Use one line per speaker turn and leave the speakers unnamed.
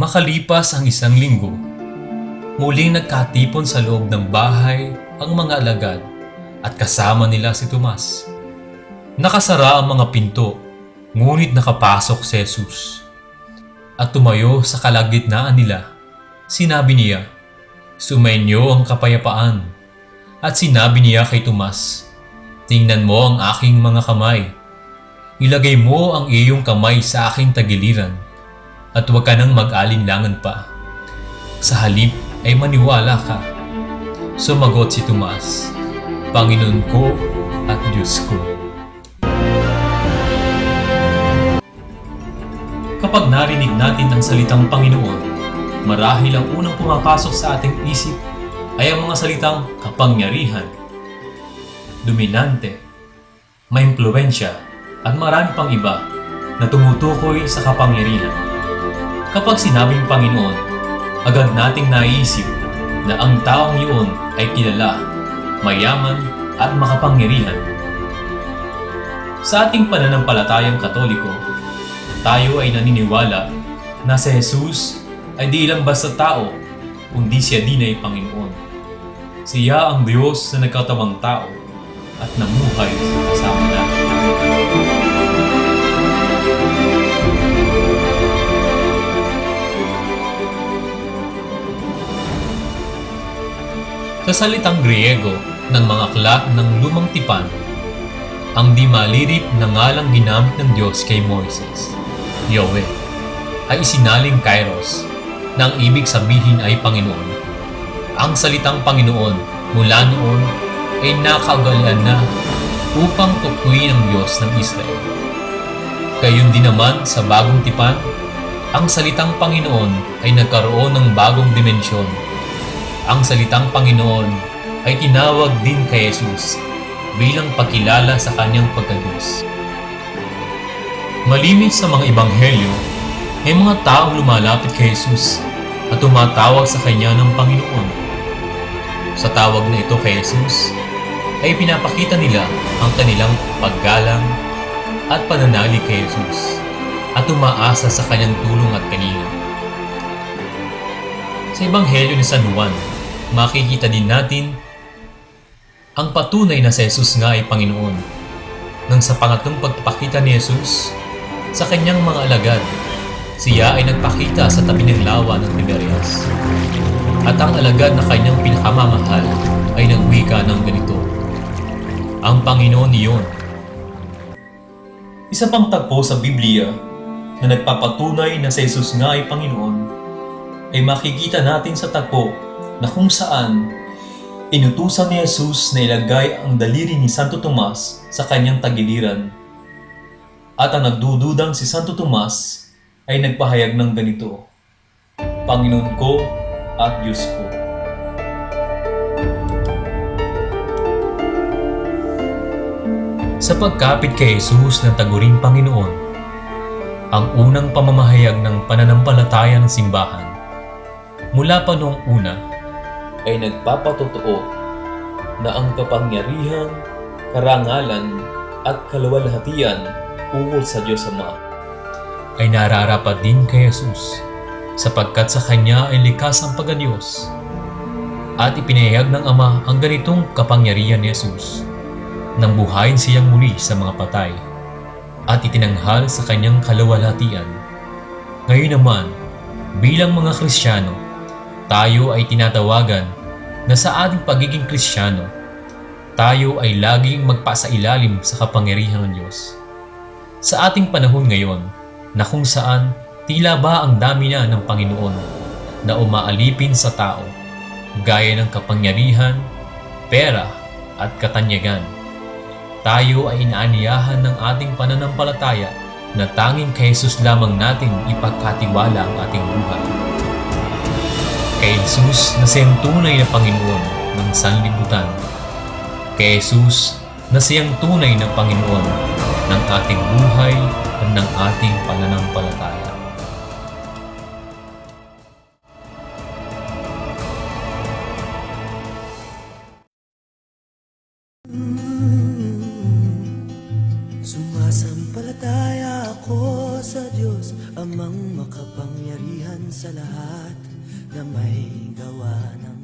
Makalipas ang isang linggo, muling nagkatipon sa loob ng bahay ang mga alagad at kasama nila si Tomas. Nakasara ang mga pinto, ngunit nakapasok si Jesus. At tumayo sa kalagitnaan nila, sinabi niya, Sumainyo ang kapayapaan. At sinabi niya kay Tomas, Tingnan mo ang aking mga kamay. Ilagay mo ang iyong kamay sa aking tagiliran at huwag ka nang mag-alinlangan pa. Sa halip ay maniwala ka. Sumagot si Tomas, Panginoon ko at Diyos ko. Kapag narinig natin ang salitang Panginoon, marahil ang unang pumapasok sa ating isip ay ang mga salitang kapangyarihan, dominante, may impluensya at marami pang iba na tumutukoy sa kapangyarihan. Kapag sinabing Panginoon, agad nating naisip na ang taong iyon ay kilala, mayaman at makapangyarihan. Sa ating pananampalatayang katoliko, tayo ay naniniwala na si Jesus ay di lang basta tao, kundi siya din ay Panginoon. Siya ang Diyos na nagkatawang tao at namuhay kasama natin. Sa salitang Griego ng mga aklat ng lumang tipan, ang di malirip na ngalang ginamit ng Diyos kay Moises, Yahweh, ay isinaling Kairos na ang ibig sabihin ay Panginoon. Ang salitang Panginoon mula noon ay nakagalian na upang tukuyin ang Diyos ng Israel. Gayon din naman sa bagong tipan, ang salitang Panginoon ay nagkaroon ng bagong dimensyon. Ang salitang Panginoon ay tinawag din kay Jesus bilang pagkilala sa kanyang pagkadiyos. Malinis sa mga ebanghelyo, may mga taong lumalapit kay Jesus at tumatawag sa kanya ng Panginoon. Sa tawag na ito kay Jesus, ay pinapakita nila ang kanilang paggalang at pananalig kay Jesus at umaasa sa kanyang tulong at kalinga. Sa Ebanghelyo ni San Juan, makikita din natin ang patunay na si Jesus nga ay Panginoon. Nang sa pangatlong pagpapakita ni Jesus sa kanyang mga alagad, siya ay nagpakita sa tabi ng lawa ng Tiberias. At ang alagad na kanyang pinakamamahal ay nagwika ng ganito, Ang Panginoon iyon. Isa pang tagpo sa Biblia na nagpapatunay na si Jesus nga ay Panginoon ay makikita natin sa tagpo na kung saan inutusan ni Jesus na ilagay ang daliri ni Santo Tomas sa kanyang tagiliran. At ang nagdududang si Santo Tomas ay nagpahayag ng ganito, Panginoon ko at Diyos ko. Sa pagkapit kay Jesus ng taguring Panginoon, ang unang pamamahayag ng pananampalataya ng simbahan, mula pa noong una, ay nagpapatotoo na ang kapangyarihan, karangalan at kaluwalhatian ukol sa Diyos Ama ay nararapat din kay Jesus sapagkat sa Kanya ay likas ang pagkadiyos at ipinahayag ng Ama ang ganitong kapangyarihan ni Jesus nang buhayin siyang muli sa mga patay at itinanghal sa kanyang kaluwalhatian. Ngayon naman, bilang mga Kristiyano, tayo ay tinatawagan na sa ating pagiging Kristiyano, tayo ay laging magpasailalim sa kapangyarihan ng Diyos. Sa ating panahon ngayon, na kung saan tila ba ang dami na ng Panginoon na umaalipin sa tao, gaya ng kapangyarihan, pera at katanyagan. Tayo ay inaaniyahan ng ating pananampalataya na tanging kay Jesus lamang nating ipagkatiwala ang ating buhay. Kay Jesus na siyang tunay na Panginoon ng sanlibutan. Kay Jesus na siyang tunay na Panginoon ng ating buhay at ng ating pananampalataya.
Sumasampalataya ako sa Diyos Ama namang makapangyarihan sa lahat na may gawa ng